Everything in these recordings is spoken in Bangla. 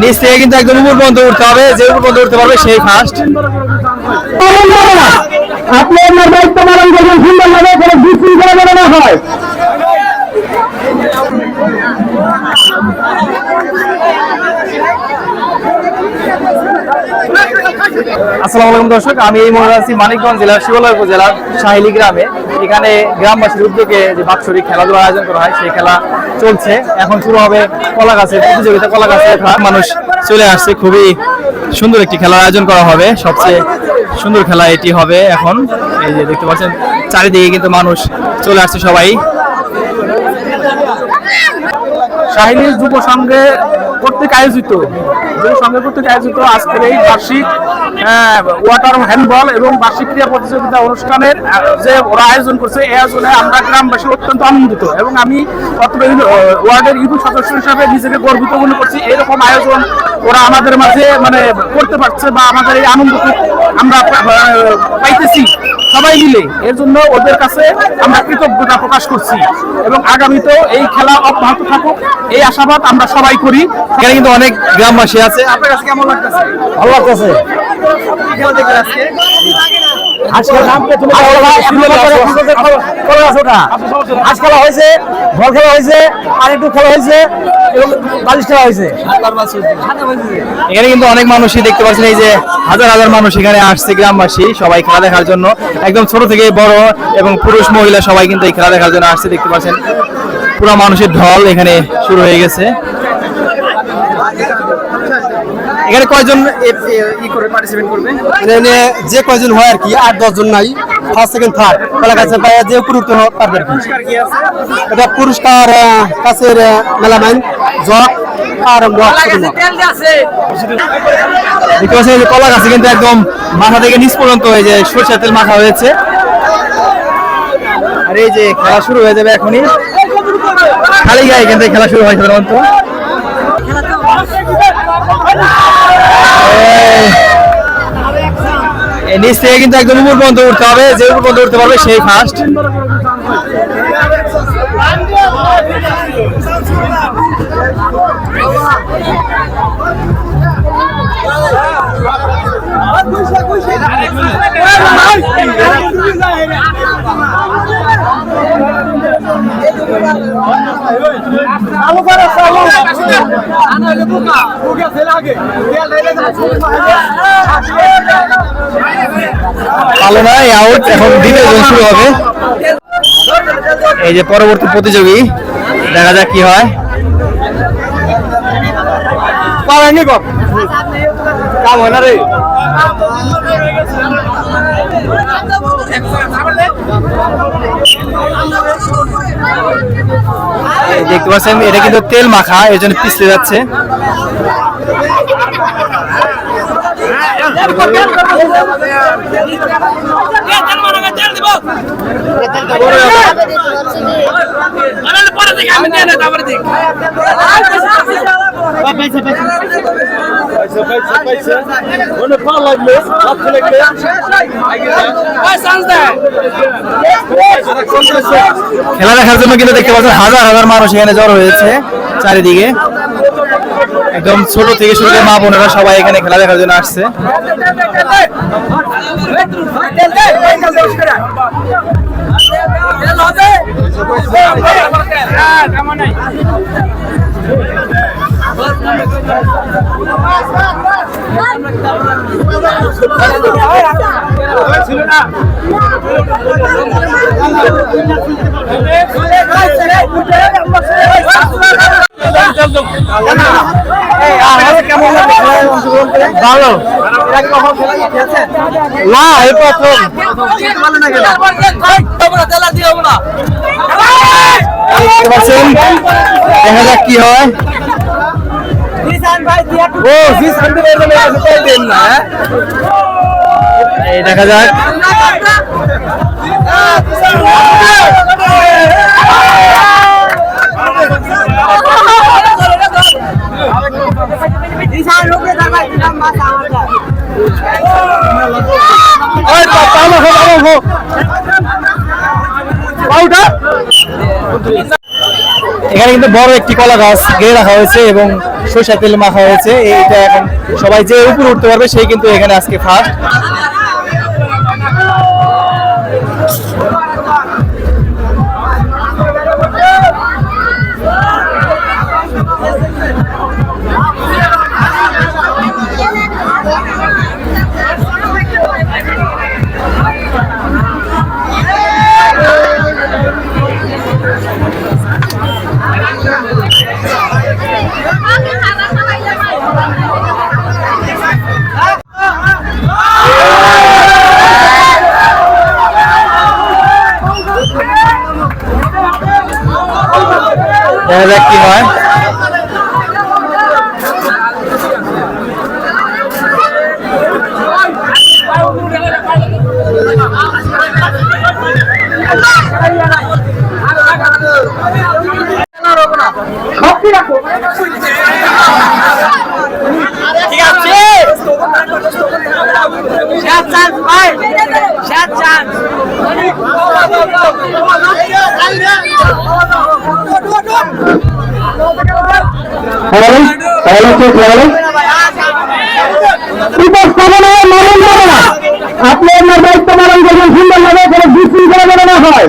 নিচ থেকে কিন্তু একদম উপর পর্যন্ত উঠতে হবে, যে উপর পর্যন্ত উঠতে পারবে সেই ফার্স্ট আপনি আপনার দায়িত্ব পালন করবেন, সুন্দরভাবে কোনো বিশৃঙ্খলা যেন না হয়। আসসালামু আলাইকুম দর্শক আমি এই মুহূর্তে আছি মানিকগঞ্জ জেলার শিবালয় উপজেলার সাহিলি গ্রামে। এখানে গ্রামবাসীর উদ্যোগে যে বাৎসরিক খেলাধুলার আয়োজন করা হয় সেই খেলা চলছে। এখন শুরু হবে কলা গাছের প্রতিযোগিতা কলা গাছের মানুষ চলে আসছে খুবই সুন্দর একটি খেলার আয়োজন করা হবে। সবচেয়ে সুন্দর খেলা এটি হবে এখন। এই যে দেখতে পাচ্ছেন চারিদিকে কিন্তু মানুষ চলে আসছে সবাই। শাহিনী যুব সংঘে কর্তৃক আয়োজিত গ্রামবাসী অত্যন্ত আনন্দিত এবং আমি ওয়ার্ডের ইউপি সদস্য হিসাবে নিজেকে গর্বিত মনে করছি। এরকম আয়োজন ওরা আমাদের মাঝে মানে করতে পারছে বা আমাদের এই আনন্দ আমরা পাইতেছি। সবাই মিলে। এর জন্য ওদের কাছে আমরা কৃতজ্ঞতা প্রকাশ করছি। এবং আগামীতেও এই খেলা অব্যাহত থাকুক। এই আশাবাদ আমরা সবাই করি। এখানে কিন্তু অনেক গ্রামবাসী আছে। আপনার কাছে কেমন লাগতেছে? ভালো লাগতেছে। খেলা আজকে? আজ খেলা হয়েছে বল খেলা হয়েছে আর একটু খেলা হয়েছে এবং বালিশ খেলা হয়েছে। এখানে কিন্তু অনেক মানুষই দেখতে পাচ্ছেন এই যে হাজার হাজার মানুষ এখানে আসছে গ্রামবাসী সবাই খেলা দেখার জন্য। একদম ছোট থেকে বড় এবং পুরুষ মহিলা সবাই কিন্তু এই খেলা দেখার জন্য আসছে দেখতে পাচ্ছেন। পুরো মানুষের ঢল এখানে শুরু হয়ে গেছে। এখানে কয়জন ই করে পার্টিসিপেট করবে? এখানে যে কয়জন হয় আর কি আট দশ জন নাই ফার্স্ট সেকেন্ড থার্ড খেলা কাছে যে উপযুক্ত পারবে আর কি এটা পুরস্কার কাছের মেলামাইন জগ আর দেখতে পাচ্ছেন যে কলা গাছে কিন্তু একদম মাথা থেকে নিচ পর্যন্ত এই যে সরষের তেল মাখা হয়েছে। আর এই যে খেলা শুরু হয়ে যাবে এখনই। খালি গায়ে কিন্তু খেলা শুরু হয় এই- এই নিচ থেকে কিন্তু একদম উপর পর্যন্ত উঠতে হবে। যে উপর পর্যন্ত উঠতে পারবে সেই ফার্স্ট ভালো নয় আউট এখন দ্বিতীয় জন শুরু হবে। এই যে পরবর্তী প্রতিযোগী দেখা যাক কি হয়। পারেনি কাম হয় না রে। দেখতে পাচ্ছেন এটা কিন্তু তেল মাখা এর জন্য পিছলে যাচ্ছে। খেলা দেখার জন্য কিন্তু দেখতে পাচ্ছেন হাজার হাজার মানুষ এখানে জড়ো হয়েছে চারিদিকে। একদম ছোট থেকে শুরু করে মা বোনেরা সবাই এখানে খেলা দেখার জন্য আসছে। ভালো। না এই প্রথম দেখা যাক কি হয়। হ্যাঁ? দেখা যাক। এখানে কিন্তু বড় একটি কলা গাছ গেড়ে রাখা হয়েছে এবং সরিষা তেল মাখা হয়েছে। এইটা এখন সবাই যে উপরে উঠতে পারবে, সেই কিন্তু এখানে আজকে ফার্স্ট দেখা যাক কি হয়। ঠিক আছে আপনি আপনার দায়িত্ব পালন করবেন সুন্দরভাবে কোনো বিশৃঙ্খলা যেন না হয়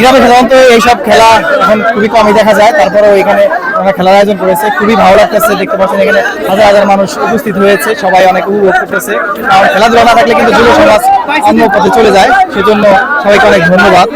গ্রামে সাধারণত এইসব খেলা এখন খুবই কমই দেখা যায়। তারপরেও এখানে আমরা খেলার আয়োজন করেছে। খুবই ভালো লাগতেছে, দেখতে পাচ্ছেন এখানে হাজার হাজার মানুষ উপস্থিত হয়েছে। সবাই অনেক উপভোগ করতেছে। কারণ খেলাধুলা না থাকলে কিন্তু যুব সমাজ অন্য পথে চলে যায়। সেজন্য সবাইকে অনেক ধন্যবাদ।